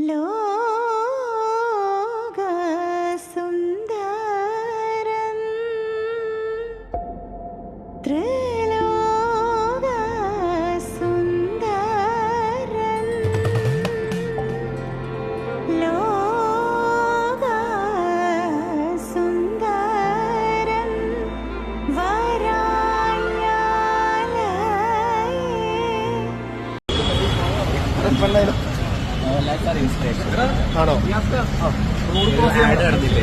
ലോകസുന്ദരം. ത്രിലോകസുന്ദരം. ലോകസുന്ദരം. വരായാലേ ആണോ?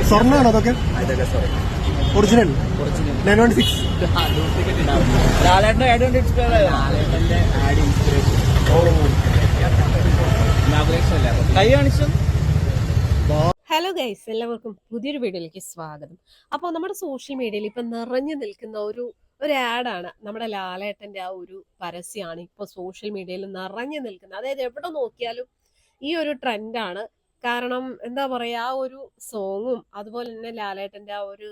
സ്വർണാണോ അതൊക്കെ? ഒറിജിനൽ നയൻ വൺ സിക്സ് ലാലേട്ടന്റെ ആഡ് കൊണ്ട് ഇൻസ്പയർ ലാലേട്ടന്റെ ആഡ് ഇൻസ്പിറേഷൻ കൈ കാണിച്ചു. ഹലോ ഗൈസ് എല്ലാവർക്കും പുതിയൊരു വീഡിയോയിലേക്ക് സ്വാഗതം. അപ്പോൾ നമ്മുടെ സോഷ്യൽ മീഡിയയിൽ ഇപ്പം നിറഞ്ഞു നിൽക്കുന്ന ഒരു ഒരു ആഡാണ് നമ്മുടെ ലാലേട്ടന്റെ ആ ഒരു പരസ്യമാണ് ഇപ്പോൾ സോഷ്യൽ മീഡിയയിൽ നിറഞ്ഞു നിൽക്കുന്നത്. അതായത് എവിടെ നോക്കിയാലും ഈ ഒരു ട്രെൻഡാണ്. കാരണം എന്താ പറയുക ആ ഒരു സോങ്ങും അതുപോലെ തന്നെ ലാലേട്ടന്റെ ആ ഒരു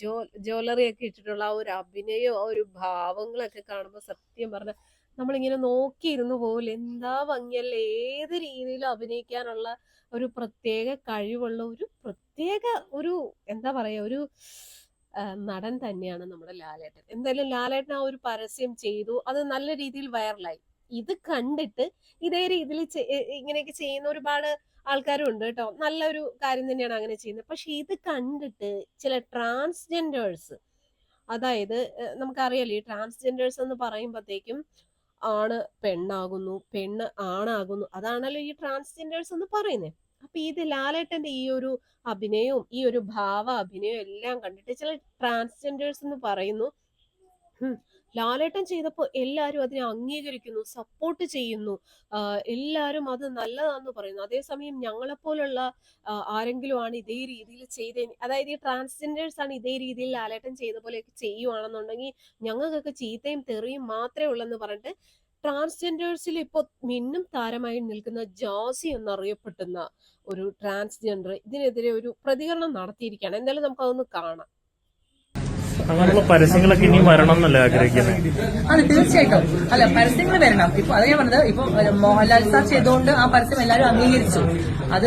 ജോ ജ്വല്ലറി ഒക്കെ ഇട്ടിട്ടുള്ള ആ ഒരു അഭിനയവും ആ ഒരു ഭാവങ്ങളൊക്കെ കാണുമ്പോൾ സത്യം പറഞ്ഞാൽ നമ്മളിങ്ങനെ നോക്കിയിരുന്നു പോലെ എന്താ ഭംഗിയല്ല ഏത് രീതിയിലും അഭിനയിക്കാനുള്ള ഒരു പ്രത്യേക കഴിവുള്ള ഒരു പ്രത്യേക ഒരു എന്താ പറയുക ഒരു നടൻ തന്നെയാണ് നമ്മുടെ ലാലേട്ടൻ. എന്തായാലും ലാലേട്ടൻ ആ ഒരു പരസ്യം ചെയ്തു. അത് നല്ല രീതിയിൽ വൈറലായി. ഇത് കണ്ടിട്ട് ഇതേ രീതിയിൽ ഇങ്ങനെയൊക്കെ ചെയ്യുന്ന ഒരുപാട് ആൾക്കാരും ഉണ്ട് കേട്ടോ. നല്ലൊരു കാര്യം തന്നെയാണ് അങ്ങനെ ചെയ്യുന്നത്. പക്ഷെ ഇത് കണ്ടിട്ട് ചില ട്രാൻസ്ജെൻഡേഴ്സ് അതായത് നമുക്കറിയാലോ ഈ ട്രാൻസ്ജെൻഡേഴ്സ് എന്ന് പറയുമ്പോഴത്തേക്കും ആണ് പെണ്ണാകുന്നു പെണ്ണ് ആണാകുന്നു. അതാണല്ലോ ഈ ട്രാൻസ്ജെൻഡേഴ്സ് എന്ന് പറയുന്നത് അപ്പൊ ഇത് ലാലേട്ടന്റെ ഈ ഒരു അഭിനയവും ഈ ഒരു ഭാവ അഭിനയവും എല്ലാം കണ്ടിട്ട് ചില ട്രാൻസ്ജെൻഡേഴ്സ് എന്ന് പറയുന്നു. "ഹും, ലാലേട്ടൻ ചെയ്തപ്പോൾ എല്ലാവരും അതിനെ അംഗീകരിക്കുന്നു സപ്പോർട്ട് ചെയ്യുന്നു. എല്ലാവരും അത് നല്ലതാന്ന് പറയുന്നു. അതേസമയം ഞങ്ങളെപ്പോലുള്ള ആരെങ്കിലും ആണ് ഇതേ രീതിയിൽ ചെയ്ത അതായത് ഈ ട്രാൻസ്ജെൻഡേഴ്സ് ആണ് ഇതേ രീതിയിൽ ലാലേട്ടൻ ചെയ്ത പോലെയൊക്കെ ചെയ്യുവാണെന്നുണ്ടെങ്കിൽ ഞങ്ങൾക്കൊക്കെ ചീത്തയും തെറിയും മാത്രമേ ഉള്ളെന്ന് പറഞ്ഞിട്ട് ട്രാൻസ്ജെൻഡേഴ്സിൽ ഇപ്പോൾ മിന്നും താരമായി നിൽക്കുന്ന ജോസി എന്നറിയപ്പെടുന്ന ഒരു ട്രാൻസ്ജെൻഡർ ഇതിനെതിരെ ഒരു പ്രതികരണം നടത്തിയിരിക്കുകയാണ്. എന്തായാലും നമുക്കതൊന്ന് കാണാം. അങ്ങനെയുള്ള പരസ്യങ്ങളൊക്കെ ഇനിയും വരണം എന്നല്ല ആഗ്രഹിക്കുന്നത്? അതെ തീർച്ചയായിട്ടും. അല്ല പരസ്യങ്ങൾ വരണം. ഇപ്പൊ അത് പറഞ്ഞത്. ഇപ്പൊ മോഹൻലാൽ സാർ ചെയ്തുകൊണ്ട് ആ പരസ്യം എല്ലാവരും അംഗീകരിച്ചു. അത്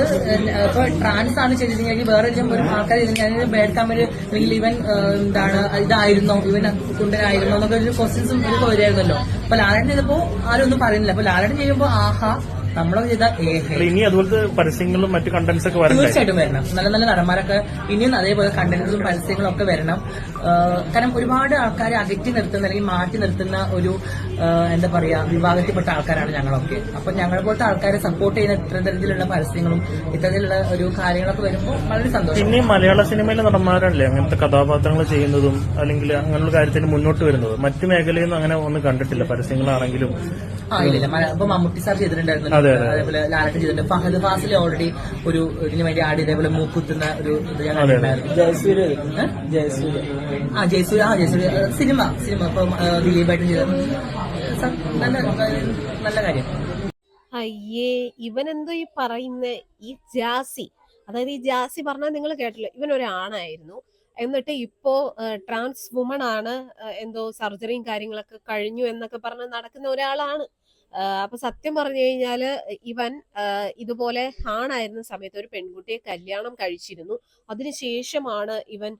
ഇപ്പൊ ട്രാൻസ് ആണ് ചെയ്തിരുന്നെങ്കിൽ വേറെ ഒരു ആൾക്കാർ ചെയ്തിട്ടുണ്ടെങ്കിൽ ബേഡ് കമന്റ് അല്ലെങ്കിൽ ഇവൻ എന്താണ് ഇതായിരുന്നോ. ഇവൻ കുണ്ടനായിരുന്നോ. എന്നൊക്കെ ഒരു ക്വസ്റ്റ്യൻസും ഇതൊക്കെ വരുമായിരുന്നല്ലോ അപ്പൊ ലാലൻ ചെയ്തപ്പോ ആരും ഒന്നും പറയുന്നില്ല. അപ്പൊ ലാലൻ ചെയ്യുമ്പോൾ ആഹാ നമ്മളൊക്കെ ചെയ്ത ഇനി അതുപോലത്തെ പരസ്യങ്ങളും മറ്റു കണ്ടന്റ്സ് ഒക്കെ വരണ്ടേ? തീർച്ചയായിട്ടും വരണം. നല്ല നല്ല നടന്മാരൊക്കെ ഇനിയും അതേപോലെ കണ്ടന്റ്സും പരസ്യങ്ങളും ഒക്കെ വരണം. കാരണം ഒരുപാട് ആൾക്കാരെ അകറ്റി നിർത്തുന്ന അല്ലെങ്കിൽ മാറ്റി നിർത്തുന്ന ഒരു എന്താ പറയാ വിഭാഗത്തിൽപ്പെട്ട ആൾക്കാരാണ് ഞങ്ങളൊക്കെ. അപ്പൊ ഞങ്ങളെ പോലത്തെ ആൾക്കാരെ സപ്പോർട്ട് ചെയ്യുന്ന ഇത്തരത്തിലുള്ള പരസ്യങ്ങളും ഇത്തരത്തിലുള്ള ഒരു കാര്യങ്ങളൊക്കെ വരുമ്പോൾ വളരെ സന്തോഷം. പിന്നെ മലയാള സിനിമയിലെ നടന്മാരല്ലേ? അങ്ങനത്തെ കഥാപാത്രങ്ങൾ ചെയ്യുന്നതും അല്ലെങ്കിൽ അങ്ങനെയുള്ള കാര്യത്തിന് മുന്നോട്ട് വരുന്നത്. മറ്റു മേഖലയിൽ നിന്നും അങ്ങനെ ഒന്നും കണ്ടിട്ടില്ല. പരസ്യങ്ങളാണെങ്കിലും. ആ ഇല്ല ഇപ്പൊ മമ്മൂട്ടി സാർ ചെയ്തിട്ടുണ്ടായിരുന്നു. അതേപോലെ ലാലട്ടൻ ചെയ്തിട്ടുണ്ട്. ഫഹദ് ഫാസിൽ ഓൾറെഡി ഒരു ഇതിനു വേണ്ടി ആഡ് ഇതേപോലെ മൂക്കുത്തുന്ന ഒരു ഇത് ഞാൻ. കണ്ടിട്ടുണ്ടായിരുന്നു. ആ ജയസൂര്യ ആ ജയസൂര്യ. Cinema cinema. ഇപ്പൊ ദിലീപായിട്ട് ചെയ്ത. നല്ല നല്ല കാര്യം. അയ്യേ ഇവൻ എന്തോ ഈ പറയുന്ന? ഈ ജാസി. അതായത് ഈ ജാസി പറഞ്ഞാൽ നിങ്ങൾ കേട്ടില്ല ഇവൻ ഒരാണായിരുന്നു. എന്നിട്ട് ഇപ്പോ ട്രാൻസ് വുമൺ ആണ് എന്തോ സർജറിയും കാര്യങ്ങളൊക്കെ കഴിഞ്ഞു എന്നൊക്കെ പറഞ്ഞ് നടക്കുന്ന ഒരാളാണ്. അപ്പൊ സത്യം പറഞ്ഞു കഴിഞ്ഞാൽ ഇവൻ ഇതുപോലെ ആണായിരുന്ന സമയത്ത് ഒരു പെൺകുട്ടിയെ കല്യാണം കഴിച്ചിരുന്നു. അതിനുശേഷമാണ് ഇവൻ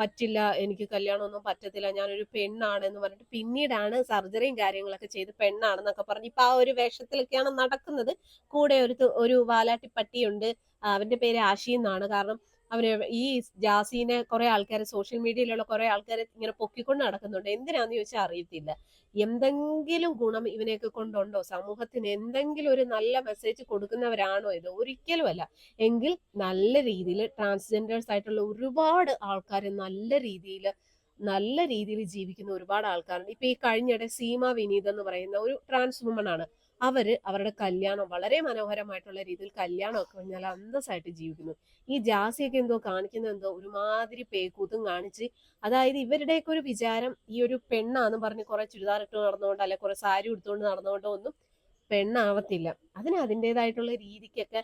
പറ്റില്ല എനിക്ക് കല്യാണമൊന്നും പറ്റത്തില്ല ഞാനൊരു പെണ്ണാണെന്ന് പറഞ്ഞിട്ട് പിന്നീടാണ് സർജറിയും കാര്യങ്ങളൊക്കെ ചെയ്ത് പെണ്ണാണെന്നൊക്കെ പറഞ്ഞ് ഇപ്പൊ ആ ഒരു വേഷത്തിലൊക്കെയാണ് നടക്കുന്നത്. കൂടെ ഒരു ഒരു വാലാട്ടി പട്ടിയുണ്ട് അവന്റെ പേര് ആഷി എന്നാണ്. കാരണം അവന് ഈ ജാസീനെ കുറെ ആൾക്കാർ സോഷ്യൽ മീഡിയയിലുള്ള കുറെ ആൾക്കാർ ഇങ്ങനെ പൊക്കിക്കൊണ്ട് നടക്കുന്നുണ്ട്. എന്തിനാന്ന് ചോദിച്ചാൽ അറിയത്തില്ല. എന്തെങ്കിലും ഗുണം ഇവനെയൊക്കെ കൊണ്ടുണ്ടോ? സമൂഹത്തിന് എന്തെങ്കിലും ഒരു നല്ല മെസ്സേജ് കൊടുക്കുന്നവരാണോ ഇത്? ഒരിക്കലും അല്ല. എങ്കിൽ നല്ല രീതിയിൽ ട്രാൻസ്ജെൻഡേഴ്സ് ആയിട്ടുള്ള ഒരുപാട് ആൾക്കാർ നല്ല രീതിയിൽ നല്ല രീതിയിൽ ജീവിക്കുന്ന ഒരുപാട് ആൾക്കാരുണ്ട്. ഇപ്പൊ ഈ കഴിഞ്ഞിടെ സീമ വിനീത് എന്ന് പറയുന്ന ഒരു ട്രാൻസ് വുമൺ ആണ്. അവർ അവരുടെ കല്യാണം വളരെ മനോഹരമായിട്ടുള്ള രീതിയിൽ കല്യാണം ഒക്കെ കഴിഞ്ഞാൽ അന്തസ്സായിട്ട് ജീവിക്കുന്നു. ഈ ജാസിയൊക്കെ എന്തോ കാണിക്കുന്ന എന്തോ ഒരുമാതിരി പേക്കൂത്തും കാണിച്ച് അതായത് ഇവരുടെയൊക്കെ ഒരു വിചാരം ഈ ഒരു പെണ്ണാന്ന് പറഞ്ഞ് കുറെ ചുരിദാർ ഇട്ട് നടന്നുകൊണ്ട് അല്ലെ കുറെ സാരി ഉടുത്തുകൊണ്ട് നടന്നുകൊണ്ടോ ഒന്നും പെണ്ണാവത്തില്ല. അതിന് അതിന്റെതായിട്ടുള്ള രീതിക്കൊക്കെ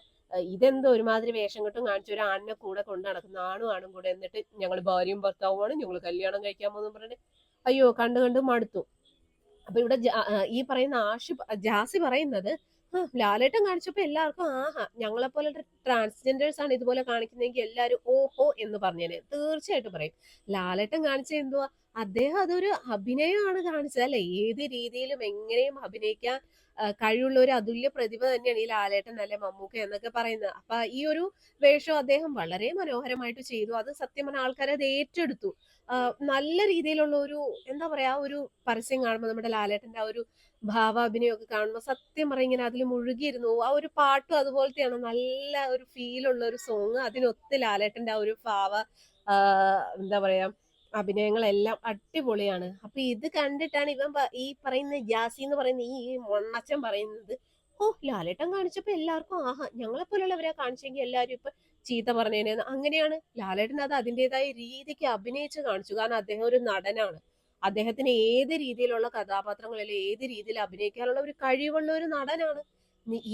ഇതെന്തോ ഒരുമാതിരി വേഷം കെട്ടും കാണിച്ചു ഒരു ആണിനെ കൂടെ കൊണ്ട് നടക്കുന്ന ആണും ആണും കൂടെ എന്നിട്ട് ഞങ്ങൾ ഭാര്യയും ഭർത്താവുമാണ് ഞങ്ങൾ കല്യാണം കഴിക്കാൻ പോകുന്നു പറഞ്ഞിട്ട് അയ്യോ കണ്ടു കണ്ട് മടുത്തു. അപ്പൊ ഇവിടെ ഈ പറയുന്ന ആഷി ജാസി പറയുന്നത് ലാലേട്ടൻ കാണിച്ചപ്പോ എല്ലാവർക്കും ആഹാ ഞങ്ങളെ പോലെ ട്രാൻസ്ജെൻഡേഴ്സ് ആണ് ഇതുപോലെ കാണിക്കുന്നതെങ്കിൽ എല്ലാവരും ഓഹോ എന്ന് പറഞ്ഞേനെ. തീർച്ചയായിട്ടും പറയും. ലാലേട്ടൻ കാണിച്ച എന്തുവാ? അദ്ദേഹം അതൊരു അഭിനയമാണ് കാണിച്ചത്. അല്ലെ? ഏത് രീതിയിലും എങ്ങനെയും അഭിനയിക്കാൻ കഴിവുള്ള ഒരു അതുല്യ പ്രതിഭ തന്നെയാണ് ഈ ലാലേട്ടൻ അല്ലെ മമ്മൂക്ക എന്നൊക്കെ പറയുന്നത്. അപ്പൊ ഈ ഒരു വേഷം അദ്ദേഹം വളരെ മനോഹരമായിട്ട് ചെയ്തു. അത് സത്യം പറഞ്ഞ ആൾക്കാരെ അത് ഏറ്റെടുത്തു. നല്ല രീതിയിലുള്ള ഒരു എന്താ പറയാ ഒരു പരസ്യം കാണുമ്പോൾ നമ്മുടെ ലാലേട്ടന്റെ ആ ഒരു ഭാവാഭിനയമൊക്കെ കാണുമ്പോൾ സത്യം പറഞ്ഞ ഇങ്ങനെ അതിൽ മുഴുകിയിരുന്നു. ആ ഒരു പാട്ടും അതുപോലത്തെയാണ്. നല്ല ഒരു ഫീലുള്ള ഒരു സോങ് അതിനൊത്ത് ലാലേട്ടന്റെ ആ ഒരു ഭാവ എന്താ പറയാ അഭിനയങ്ങളെല്ലാം അടിപൊളിയാണ്. അപ്പൊ ഇത് കണ്ടിട്ടാണ് ഇവൻ ഈ പറയുന്ന ജാസി എന്ന് പറയുന്ന ഈ മൊണ്ണച്ചൻ പറയുന്നത് ഓ ലാലേട്ടൻ കാണിച്ചപ്പോ എല്ലാവർക്കും ആഹാ ഞങ്ങളെ പോലുള്ളവരെ കാണിച്ചെങ്കിൽ എല്ലാവരും ഇപ്പൊ ചീത്ത പറഞ്ഞേനെന്ന് അങ്ങനെയാണ് ലാലേട്ടൻ അത് അതിന്റെതായ രീതിക്ക് അഭിനയിച്ച് കാണിച്ചു. കാരണം അദ്ദേഹം ഒരു നടനാണ്. അദ്ദേഹത്തിന് ഏത് രീതിയിലുള്ള കഥാപാത്രങ്ങളിൽ ഏത് രീതിയിൽ അഭിനയിക്കാനുള്ള ഒരു കഴിവുള്ള ഒരു നടനാണ്.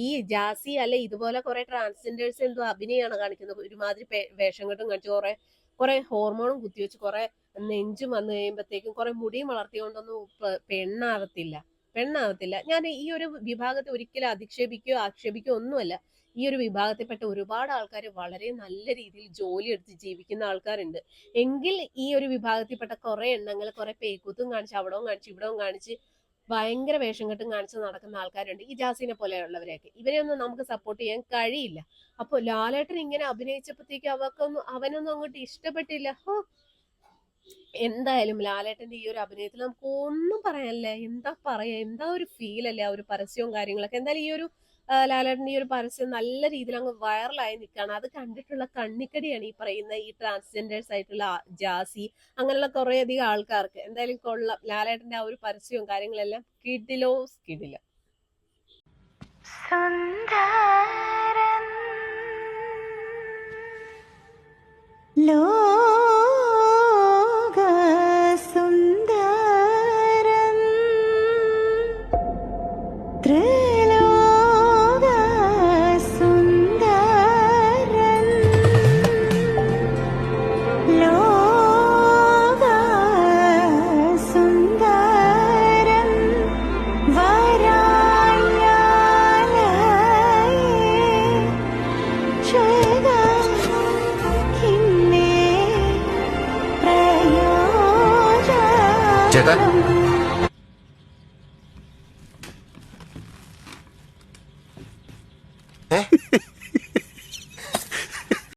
ഈ ജാസി അല്ലെ ഇതുപോലെ കുറെ ട്രാൻസ്ജെൻഡേഴ്സ് എന്തോ അഭിനയമാണ് കാണിക്കുന്നത്. ഒരുമാതിരി വേഷം കെട്ടും കാണിച്ചു കുറെ കുറെ ഹോർമോണും കുത്തിവെച്ച് കുറെ നെഞ്ചും വന്നു കഴിയുമ്പോഴത്തേക്കും കുറെ മുടിയും വളർത്തിക്കൊണ്ടൊന്നും പെണ്ണാകത്തില്ല. പെണ്ണാകത്തില്ല. ഞാൻ ഈ ഒരു വിഭാഗത്തെ ഒരിക്കലും അധിക്ഷേപിക്കുകയോ ആക്ഷേപിക്കുകയോ ഒന്നുമല്ല. ഈ ഒരു വിഭാഗത്തിൽപ്പെട്ട ഒരുപാട് ആൾക്കാർ വളരെ നല്ല രീതിയിൽ ജോലി എടുത്ത് ജീവിക്കുന്ന ആൾക്കാരുണ്ട്. എങ്കിൽ ഈ ഒരു വിഭാഗത്തിൽപ്പെട്ട കുറെ എണ്ണങ്ങൾ കുറെ പേക്കൂത്തും കാണിച്ച് അവിടവും കാണിച്ച് ഇവിടവും കാണിച്ച് ഭയങ്കര വേഷം കെട്ടും കാണിച്ച് നടക്കുന്ന ആൾക്കാരുണ്ട്. ഈ ജാസിനെ പോലെയുള്ളവരെയൊക്കെ. ഇവരെയൊന്നും നമുക്ക് സപ്പോർട്ട് ചെയ്യാൻ കഴിയില്ല. അപ്പോൾ ലാലേട്ടൻ ഇങ്ങനെ അഭിനയിച്ചപ്പോഴത്തേക്ക് അവർക്കൊന്നും അവനൊന്നും അങ്ങോട്ട് ഇഷ്ടപ്പെട്ടില്ല. ഹോ. എന്തായാലും ലാലേട്ടന്റെ ഈ ഒരു അഭിനയത്തിൽ നമുക്ക് ഒന്നും പറയാനില്ല. എന്താ പറയാ? എന്താ ഒരു ഫീൽ അല്ലേ ആ ഒരു പരസ്യവും കാര്യങ്ങളൊക്കെ? എന്തായാലും ഈ ഒരു ആ, ലാലേട്ടന്റെ ഈ ഒരു പരസ്യം നല്ല രീതിയിൽ അങ്ങ് വൈറലായി നിൽക്കുകയാണ്. അത് കണ്ടിട്ടുള്ള കണ്ണിക്കടിയാണ് ഈ പറയുന്ന ഈ ട്രാൻസ്ജെൻഡേഴ്സ് ആയിട്ടുള്ള ജാസി അങ്ങനെയുള്ള കുറേ അധികം ആൾക്കാർക്ക്. എന്തായാലും കൊള്ളാം. ലാലേട്ടന്റെ ആ ഒരു പരസ്യവും കാര്യങ്ങളെല്ലാം കിടിലോ കിടില. സുന്ദരം വരായാലേ ചേട്ടാ